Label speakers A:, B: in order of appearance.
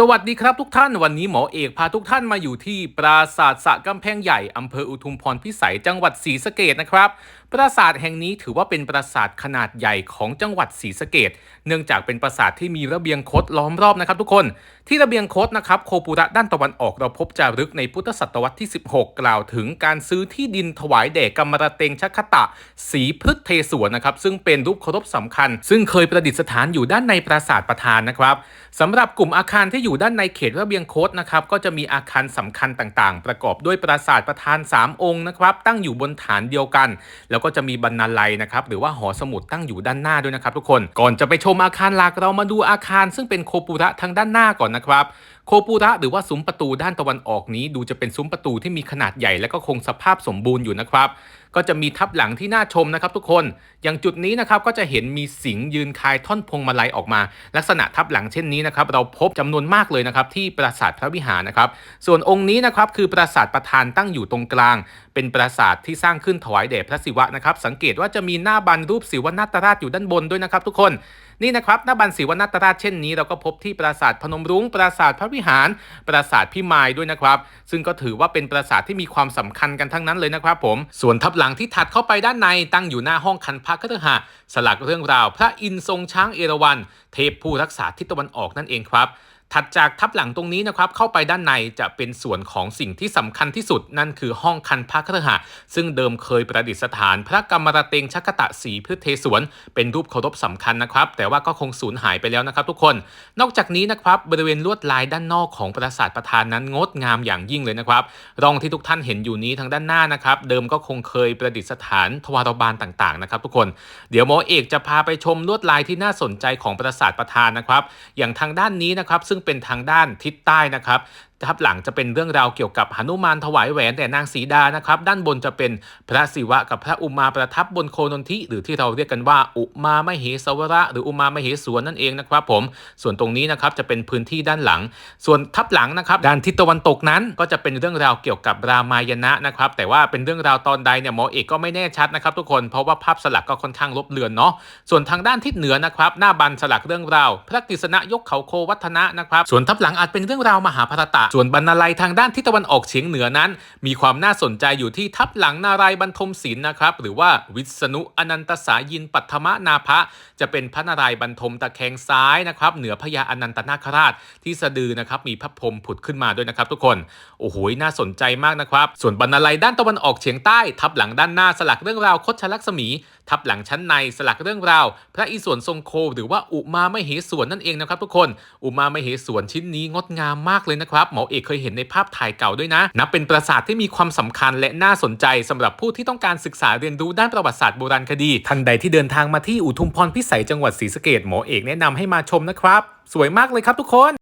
A: สวัสดีครับทุกท่านวันนี้หมอเอกพาทุกท่านมาอยู่ที่ปราสาทสะกำแพงใหญ่อำเภออุทุมพรพิสัยจังหวัดศรีสะเกดนะครับ ปราสาทแห่งนี้ถือว่าเป็นปราสาทขนาดใหญ่ของจังหวัดศรีสะเกดเนื่องจากเป็นปราสาทที่มีระเบียงคดล้อมรอบนะครับทุกคนที่ระเบียงคดนะครับโคปุระด้านตะวันออกเราพบจารึกในพุทธศตวรรษที่ 16 กล่าวถึงการซื้อที่ดินถวายแด่กรรมรเตงชักคตะศรีพฤทเทสวนนะครับซึ่งเป็นรูปเคารพสำคัญ ซึ่งเคยประดิษฐานอยู่ด้านในปราสาทประธานนะครับสำหรับกลุ่มอาคารที่อยู่ด้านในเขตระเบียงโคตนะครับก็จะมีอาคารสำคัญต่างๆ ประกอบด้วยปราสาทประธาน 3 องค์นะครับตั้งอยู่บนฐานเดียวกัน แล้วก็จะมีบรรณาลัยนะครับหรือว่าหอสมุดตั้งอยู่ด้านหน้าด้วยนะครับทุกคนก่อนจะไปชมอาคารหลักเรามาดูอาคาร ซึ่งเป็นโคปุระทางด้านหน้าก่อนนะครับ โคปุระหรือว่าซุ้มประตูด้านตะวันออกนี้ ดูจะเป็นซุ้มประตูที่มีขนาดใหญ่และก็คงสภาพสมบูรณ์อยู่นะครับ ก็จะมีทับหลังที่น่าชมนะครับทุกคน อย่างจุดนี้นะครับก็จะเห็นมีสิงยืนคายท่อนพวงมาลัยออกมา ลักษณะทับหลังเช่นนี้นะครับเราพบจำนวนมากเลยนะครับที่ปราสาทพระวิหารนะครับ ส่วนองค์นี้นะครับคือปราสาทประธานตั้งอยู่ตรงกลาง เป็นปราสาทที่สร้างขึ้นถวายแด่พระศิวะนะครับ สังเกตว่าจะมีหน้าบันรูปศิวนาตราชอยู่ด้านบนด้วยนะครับ ทุกคน นี่นะครับหน้าบันศิวนาตราชเช่นนี้เราก็พบที่ปราสาทพนมรุ้งปราสาทพระวิหาร ปราสาทพิมายด้วยนะครับ ซึ่งก็ถือว่าเป็นปราสาทที่มีความสำคัญกันทั้งนั้นเลยนะครับผม ส่วนทับหลังที่ถัดเข้าไปด้านในตั้งอยู่หน้าห้องคันพระคฤหะสลักเรื่องราว พระอินทร์ทรงช้างเอราวัณเทพผู้รักษาทิศตะวันออกนั่นเองครับ ถัดจากทับหลังตรงนี้นะครับเข้าไปด้านในจะเป็นส่วนของสิ่งที่สำคัญที่สุด นั่นคือห้องคันพระคฤหะซึ่งเดิมเคยประดิษฐาน พระกรรมรเตงชักกะตะสีพฤทธเทสวน เป็นรูปเคารพสำคัญนะครับ แต่ว่าก็คงสูญหายไปแล้วนะครับทุกคน นอกจากนี้นะครับบริเวณลวดลายด้านนอกของปราสาทประธานนั้นงดงามอย่างยิ่งเลยนะครับรองที่ทุกท่านเห็นอยู่นี้ทางด้านหน้านะครับเดิมก็คงเคยประดิษฐานทวารบาลต่างๆนะครับทุกคนเดี๋ยวหมอเอกจะพาไปชมลวดลายที่น่าสนใจของปราสาทประธานนะครับอย่างทางด้านนี้นะครับซึ่งเป็นทางด้านทิศใต้นะครับทับหลังจะเป็นเรื่องราวเกี่ยวกับหนุมานถวายแหวนแต่นางสีดานะครับด้านบนจะเป็นพระศิวะกับพระอุมาประทับบนโคนนทิหรือที่เราเรียกกันว่าอุมามเหสวระหรืออุมามเหสวนนั่นเองนะครับผมส่วนตรงนี้นะครับจะเป็นพื้นที่ด้านหลัง ส่วนทับหลังนะครับด้านทิศตะวันตกนั้นก็จะเป็นเรื่องราวเกี่ยวกับรามายณะนะครับแต่ว่าเป็นเรื่องราวตอนใดเนี่ยหมอเอกก็ไม่แน่ชัดนะครับทุกคนเพราะว่าภาพสลักก็ค่อนข้างลบเลือนเนาะส่วนทางด้านทิศเหนือนะครับหน้าบันสลักเรื่องราว พระกฤษณะยกเขาโควัฒนะนะครับส่วนทับหลังอาจเป็นเรื่องราวมหาภารตะส่วนบรรณาลัยทางด้านทิศตะวันออกเฉียงเหนือนั้น มีความน่าสนใจอยู่ที่ทับหลังนารายบรรทมศิลป์นะครับหรือว่าวิษณุอนันตสายินปัทมนาภะจะเป็นพระนารายบรรทมตะแคงซ้ายนะครับเหนือพญาอนันตนาคราชที่สะดือนะครับมีพระพรมผุดขึ้นมาด้วยนะครับทุกคนโอ้โหน่าสนใจมากนะครับส่วนบรรณาลัยด้านตะวันออกเฉียงใต้ทับหลังด้านหน้าสลักเรื่องราวคดชลักษมี ทับหลังชั้นในสลักเรื่องราว พระอิศวรทรงโคหรือว่าอุมาไมเหสวนนั่นเองนะครับทุกคน อุมาไมเหสวนชิ้นนี้งดงามมากเลยนะครับหมอเอกเคยเห็นในภาพถ่ายเก่าด้วยนะนับเป็นปราสาทที่มีความสำคัญและน่าสนใจสำหรับผู้ที่ต้องการศึกษาเรียนรู้ด้านประวัติศาสตร์โบราณคดีท่านใดที่เดินทางมาที่อุทุมพรพิสัยจังหวัดศรีสะเกดหมอเอกแนะนำให้มาชมนะครับ สวยมากเลยครับทุกคน